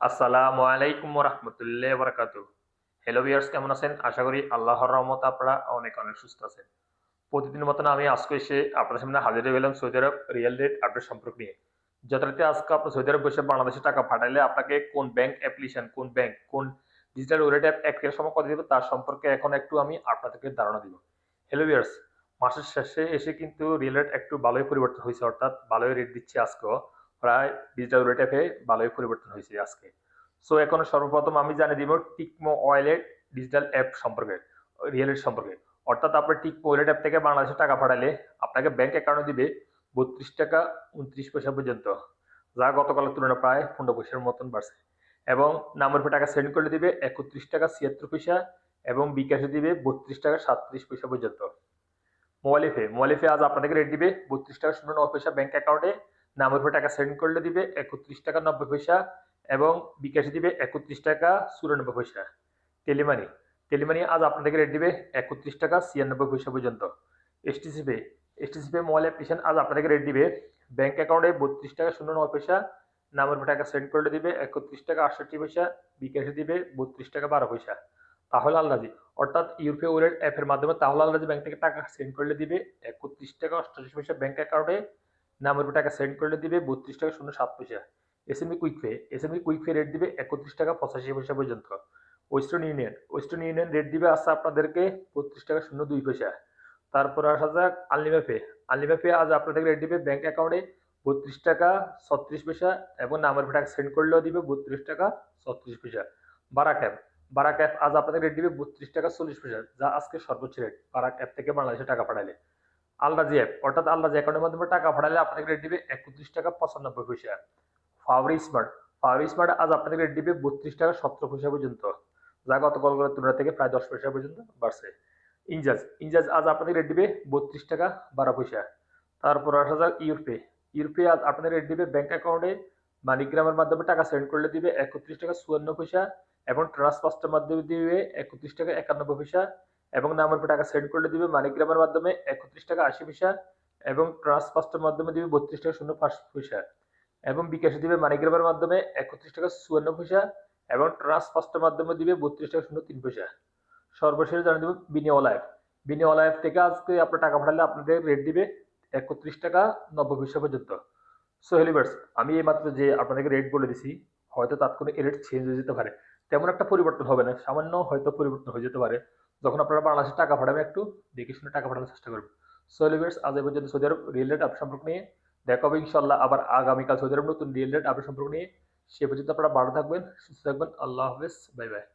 আসসালামু আলাইকুম রহমতুল্লাহ বরকাত হ্যালো ভিউয়ার্স কেমন আছেন? আশা করি আল্লাহর রহমত আপনারা অনেক অনেক সুস্থ আছেন। প্রতিদিন মতন আমি আজকে এসে আপনার সামনে হাজির হয়ে গেলাম Saudi Arab riyal rate update সম্পর্ক নিয়ে। যথারীতি আজকে আপনার সৌদি আরব বসে বাংলাদেশে টাকা পাঠাইলে আপনাকে কোন ব্যাংক অ্যাপ্লিকেশন কোন ব্যাংক কোন ডিজিটাল ওয়ালেট অ্যাপ অ্যাক্টিভের সময় কত দেবে তার সম্পর্কে এখন একটু আমি আপনাদেরকে ধারণা দিব। হ্যালো ভিউয়ার্স মাসের শেষে এসে কিন্তু রিয়েল রেট একটু ভালোই পরিবর্তন হয়েছে, অর্থাৎ ভালোই রেট দিচ্ছে আজকেও। প্রায় ডিজিটাল অ্যাপে ভালোই পরিবর্তন হয়েছে আজকে। সো এখন সর্বপ্রথম আমি জানিয়ে দিব টিকমো ওয়ালেট ডিজিটাল অ্যাপ সম্পর্কে রিয়েলেট সম্পর্কে। অর্থাৎ আপনার টিকমো ওয়ালেট অ্যাপ থেকে বাংলাদেশে টাকা পাঠালে আপনাকে ব্যাংক অ্যাকাউন্টে দিবে বত্রিশ টাকা উনত্রিশ পয়সা পর্যন্ত, যা গতকালের তুলনায় প্রায় পনেরো পয়সার মতন বাড়ছে। এবং নাম্বার পর টাকা সেন্ড করলে দিবে একত্রিশ টাকা ছিয়াত্তর পয়সা এবং বিকাশে দিবে বত্রিশ টাকা সাতত্রিশ পয়সা পর্যন্ত। মোবাইল এফে মোবাইল এফে আজ আপনাদেরকে রেট দিবে বত্রিশ টাকা শূন্য নয় পয়সা ব্যাংক অ্যাকাউন্টে নামের উপর টাকা সেন্ড করলে দিবে একত্রিশ টাকা নব্বই পয়সা এবং বিকাশে দিবে একত্রিশ টাকা চুরানব্বই পয়সা। টেলিমানি টেলিমানি আজ আপনাদেরকে রেট দিবে একত্রিশ টাকা ছিয়ানব্বই পয়সা পর্যন্ত। STC pay STC pay mobile application আজ আপনাদেরকে রেট দিবে ব্যাঙ্ক অ্যাকাউন্টে বত্রিশ টাকা শূন্য নয় পয়সা নামের উপর টাকা সেন্ড করলে দিবে একত্রিশ টাকা আটষট্টি পয়সা, বিকাশে দিবে বত্রিশ টাকা বারো পয়সা। তাহলে আলরাজি অর্থাৎ ইউরোপীয় ওয়ালেট অ্যাপের মাধ্যমে তাহলে আলরাজি ব্যাংক থেকে টাকা সেন্ড করলে দিবে একত্রিশ টাকা অষ্টাশি পয়সা ব্যাংক অ্যাকাউন্টে নামের টাকা সেন্ড করলে দিবে, বত্রিশ টাকা শূন্য সাত পয়সা। SME quick pay SME quick pay rate দিবে একত্রিশ টাকা পঁচাশি পয়সা পর্যন্ত। Western Union Western Union rate দিবে আসছে আপনাদেরকে বত্রিশ টাকা শূন্য দুই পয়সা। তারপর আসা যাক আনলিমা পে পে আজ আপনাদেরকে রেট দিবে ব্যাঙ্ক অ্যাকাউন্টে বত্রিশ টাকা ছত্রিশ পয়সা এবং নামের টাকা সেন্ড করলেও দিবে বত্রিশ টাকা ছত্রিশ পয়সা। বারাক অ্যাপ বারাক অ্যাপ আজ আপনাদের রেট দিবে বত্রিশ টাকা চল্লিশ পয়সা, যা আজকে সর্বোচ্চ রেট বারাক অ্যাপ থেকে বাংলাদেশে টাকা পাঠালে। আলরাজি অ্যাপ অর্থাৎ আলরাজি অ্যাকাউন্টের মাধ্যমে টাকা পাঠালে আপনাকে রেট দিবে একত্রিশ টাকা পঁচানব্বই পয়সা। ফাওয়ারি স্মার্ট ফাওয়ারি স্মার্ট আজ আপনাদের রেট দিবে বত্রিশ টাকা সতেরো পয়সা পর্যন্ত। যা গতকাল করার তুলনা থেকে প্রায় দশ পয়সা পর্যন্ত বাড়ছে। ইনজাজ ইনজাজ আজ আপনাদের রেট দিবে বত্রিশ টাকা বারো পয়সা। তারপর আসা যাক ইউরপে ইউরপে আজ আপনাদের রেট দিবে ব্যাংক অ্যাকাউন্টে মানিগ্রামের মাধ্যমে টাকা সেন্ড করলে দিবে একত্রিশ টাকা চুয়ান্ন পয়সা এবং ট্রান্সফার্স্টের মাধ্যমে দিবে একত্রিশ টাকা একানব্বই পয়সা। এবং নামের উপর টাকা সেন্ড করলে দিবে মানিগ্রামের মাধ্যমে একত্রিশ টাকা আশি পয়সা এবং ট্রান্সফার্স্টের মাধ্যমে দিবে বত্রিশ টাকা শূন্য পাঁচ পয়সা এবং বিকাশে দিবে মানিগ্রামের মাধ্যমে একত্রিশ টাকা চুয়ান্ন পয়সা এবং ট্রান্সফার্স্টের মাধ্যমে দিবে বত্রিশ টাকা শূন্য তিন পয়সা। সর্বশেষ জানিয়ে দেবো বিনিয়োগ লাইফ বিনিয়োগ থেকে আজকে আপনার টাকা পাঠালে আপনাদের রেট দিবে একত্রিশ টাকা নব্বই পয়সা পর্যন্ত। সো হেলিভার্স আমি এই মাত্র যে আপনাদেরকে রেট বলে দিছি, হয়তো তাৎক্ষণিক রেট চেঞ্জ হয়ে যেতে পারে। তেমন একটা পরিবর্তন হবে না, সামান্য হয়তো পরিবর্তন হয়ে যেতে পারে। যখন আপনারা বাংলাদেশে টাকা পাঠাবেন, একটু দেখে শুনে টাকা পাঠানোর চেষ্টা করবেন। সোলিভার্স আজ এ পর্যন্ত Saudi Arab riyal rate up সম্পর্ক নিয়ে দেখা হবে ইনশাল্লাহ আবার আগামীকাল সৌদি আরব নতুন রিয়েল রেট আপডেট সম্পর্ক নিয়ে। সে পর্যন্ত আপনারা ভালো থাকবেন, সুস্থ থাকবেন। আল্লাহ হাফেজ, বাই বাই।